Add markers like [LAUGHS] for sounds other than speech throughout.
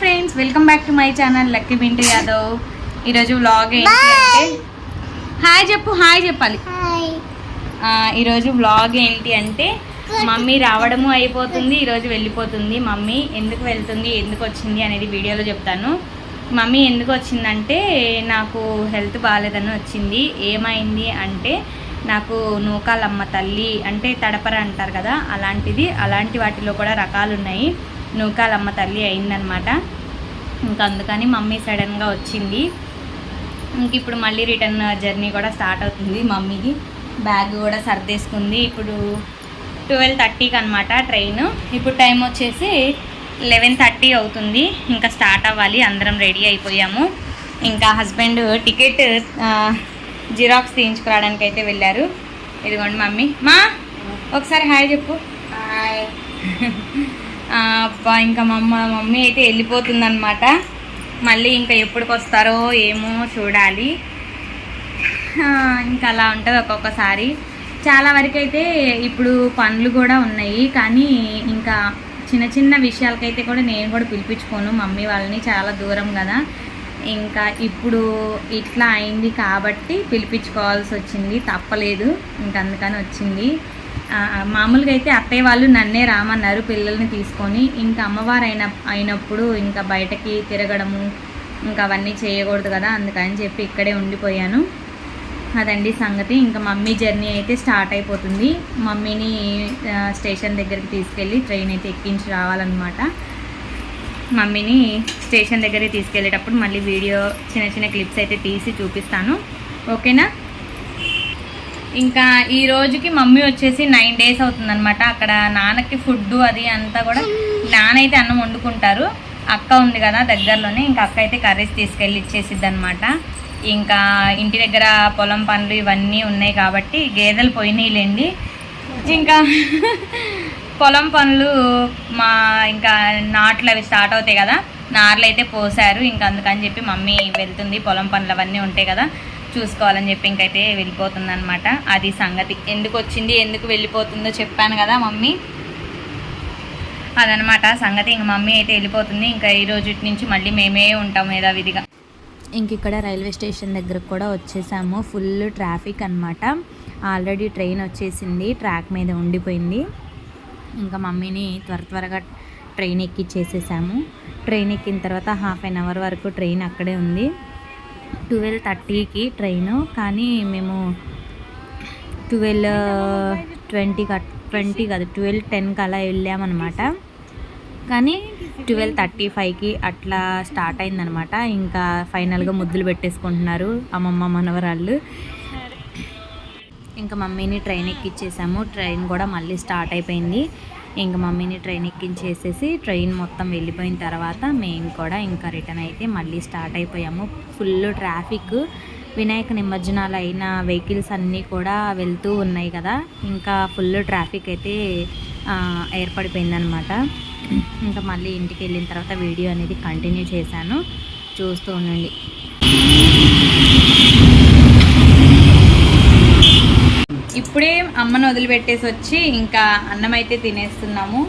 Friends welcome back to my channel lucky Bintu Yadav ఈరోజు vlog ఏంటి అంటే hi చెప్పు హాయ్ చెప్పాలి. ఈరోజు వ్లాగ్ ఏంటి అంటే మమ్మీ రావడము అయిపోతుంది ఈరోజు వెళ్ళిపోతుంది. మమ్మీ ఎందుకు వెళ్తుంది ఎందుకు వచ్చింది అనేది వీడియోలో చెప్తాను. మమ్మీ ఎందుకు వచ్చిందంటే నాకు హెల్త్ బాగాలేదని వచ్చింది. ఏమైంది అంటే నాకు నూకాలమ్మ తల్లి అంటే తడపర అంటారు కదా అలాంటిది అలాంటి వాటిలో కూడా రకాలు ఉన్నాయి నూకాలమ్మ తల్లి అయిందనమాట. ఇంకా అందుకని మమ్మీ సడన్గా వచ్చింది. ఇంక ఇప్పుడు మళ్ళీ రిటర్న్ జర్నీ కూడా స్టార్ట్ అవుతుంది మమ్మీకి. బ్యాగ్ కూడా సర్దేసుకుంది. ఇప్పుడు ట్వెల్వ్ థర్టీకి అనమాట ట్రైన్. ఇప్పుడు టైం వచ్చేసి లెవెన్ థర్టీ అవుతుంది. ఇంకా స్టార్ట్ అవ్వాలి. అందరం రెడీ అయిపోయాము. ఇంకా హస్బెండ్ టికెట్ జిరాక్స్ తీయించుకురావడానికి అయితే వెళ్ళారు. ఇదిగోండి మమ్మీ. మా ఒకసారి హాయ్ చెప్పు. హాయ్. [LAUGHS] అబ్బా ఇంకా మా అమ్మ మమ్మీ అయితే వెళ్ళిపోతుందనమాట మళ్ళీ ఇంకా ఎప్పటికి వస్తారో ఏమో చూడాలి. ఇంకా అలా ఉంటుంది ఒక్కొక్కసారి. చాలా వరకైతే ఇప్పుడు పనులు కూడా ఉన్నాయి కానీ ఇంకా చిన్న చిన్న విషయాలకైతే కూడా నేను కూడా పిలిపించుకోను. మమ్మీ వాళ్ళని చాలా దూరం కదా. ఇంకా ఇప్పుడు ఇట్లా అయింది కాబట్టి పిలిపించుకోవాల్సి వచ్చింది. తప్పలేదు ఇంకందుకని వచ్చింది. మామూలుగా అయితే అత్తయ్య వాళ్ళు నన్నే రామన్నారు పిల్లల్ని తీసుకొని. ఇంకా అమ్మవారు అయిన అయినప్పుడు ఇంకా బయటకి తిరగడము ఇంకా అవన్నీ చేయకూడదు కదా అందుకని చెప్పి ఇక్కడే ఉండిపోయాను. అదండి సంగతి. ఇంకా మమ్మీ జర్నీ అయితే స్టార్ట్ అయిపోతుంది. మమ్మీని స్టేషన్ దగ్గరికి తీసుకెళ్ళి ట్రైన్ అయితే ఎక్కించి రావాలన్నమాట. మమ్మీని స్టేషన్ దగ్గరికి తీసుకెళ్ళేటప్పుడు మళ్ళీ వీడియో చిన్న చిన్న క్లిప్స్ అయితే తీసి చూపిస్తాను. ఓకేనా? ఇంకా ఈ రోజుకి మమ్మీ వచ్చేసి నైన్ డేస్ అవుతుందనమాట అక్కడ నాన్నకి ఫుడ్ అది అంతా కూడా నానైతే అన్నం వండుకుంటారు. అక్క ఉంది కదా దగ్గరలోనే ఇంకా అక్క అయితే కర్రీస్ తీసుకెళ్ళి ఇచ్చేసిద్ది అనమాట ఇంకా ఇంటి దగ్గర పొలం పనులు ఇవన్నీ ఉన్నాయి కాబట్టి గేదెలు పోయినాయిలేండి ఇంకా పొలం పనులు మా ఇంకా నాట్లు అవి స్టార్ట్ అవుతాయి కదా నార్లు అయితే పోసారు ఇంకా అందుకని చెప్పి మమ్మీ వెళ్తుంది పొలం పనులు అవన్నీ ఉంటాయి కదా. చూసుకోవాలని చెప్పి ఇంకైతే వెళ్ళిపోతుంది అనమాట అది సంగతి. ఎందుకు వచ్చింది ఎందుకు వెళ్ళిపోతుందో చెప్పాను కదా మమ్మీ. అదనమాట సంగతి ఇంక మమ్మీ అయితే వెళ్ళిపోతుంది. ఇంకా ఈ రోజు నుంచి మళ్ళీ మేమే ఉంటాం యథావిధిగా ఇంక ఇక్కడ రైల్వే స్టేషన్ దగ్గరకు కూడా వచ్చేసాము. ఫుల్ ట్రాఫిక్ అనమాట ఆల్రెడీ ట్రైన్ వచ్చేసింది. ట్రాక్ మీద ఉండిపోయింది. ఇంకా మమ్మీని త్వర త్వరగా ట్రైన్ ఎక్కిచ్చేసేసాము. ట్రైన్ ఎక్కిన తర్వాత హాఫ్ అన్ అవర్ వరకు ట్రైన్ అక్కడే ఉంది. ట్వెల్వ్ థర్టీకి ట్రైన్. కానీ మేము ట్వెల్వ్ ట్వంటీ ట్వంటీ కాదు ట్వెల్వ్ టెన్కి అలా వెళ్ళామన్నమాట. కానీ ట్వెల్వ్ థర్టీ ఫైవ్కి అట్లా స్టార్ట్ అయిందనమాట ఇంకా ఫైనల్గా ముద్దులు పెట్టేసుకుంటున్నారు అమ్మమ్మ మనవరాళ్ళు. ఇంకా మమ్మీని ట్రైన్ ఎక్కిచ్చేసాము. ట్రైన్ కూడా మళ్ళీ స్టార్ట్ అయిపోయింది. ఇంకా మమ్మీని ట్రైన్ ఎక్కించేసేసి ట్రైన్ మొత్తం వెళ్ళిపోయిన తర్వాత మేము కూడా ఇంకా రిటర్న్ అయితే మళ్ళీ స్టార్ట్ అయిపోయాము. ఫుల్ ట్రాఫిక్ వినాయక నిమజ్జనాలు అయిన వెహికల్స్ అన్నీ కూడా వెళ్తూ ఉన్నాయి కదా. ఇంకా ఫుల్ ట్రాఫిక్ అయితే ఏర్పడిపోయిందనమాట ఇంకా మళ్ళీ ఇంటికి వెళ్ళిన తర్వాత వీడియో అనేది కంటిన్యూ చేశాను. చూస్తూ ఉండండి. ఇప్పుడే అమ్మను వదిలిపెట్టేసి వచ్చి ఇంకా అన్నం అయితే తినేస్తున్నాము.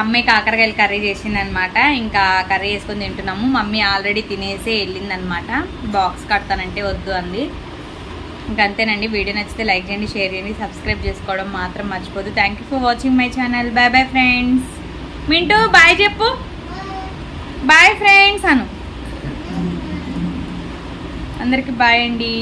అమ్మే కాకరకాయలు కర్రీ చేసిందనమాట. ఇంకా కర్రీ వేసుకొని తింటున్నాము. మమ్మీ ఆల్రెడీ తినేసే వెళ్ళిందనమాట. బాక్స్ కడతానంటే వద్దు అంది. ఇంకంతేనండి వీడియో నచ్చితే లైక్ చేయండి షేర్ చేయండి సబ్స్క్రైబ్ చేసుకోవడం మాత్రం మర్చిపోదు. Thank you for watching my channel bye bye friends Mintu bye చెప్పు. Bye friends Anu. అందరికి బాయ్ అండి.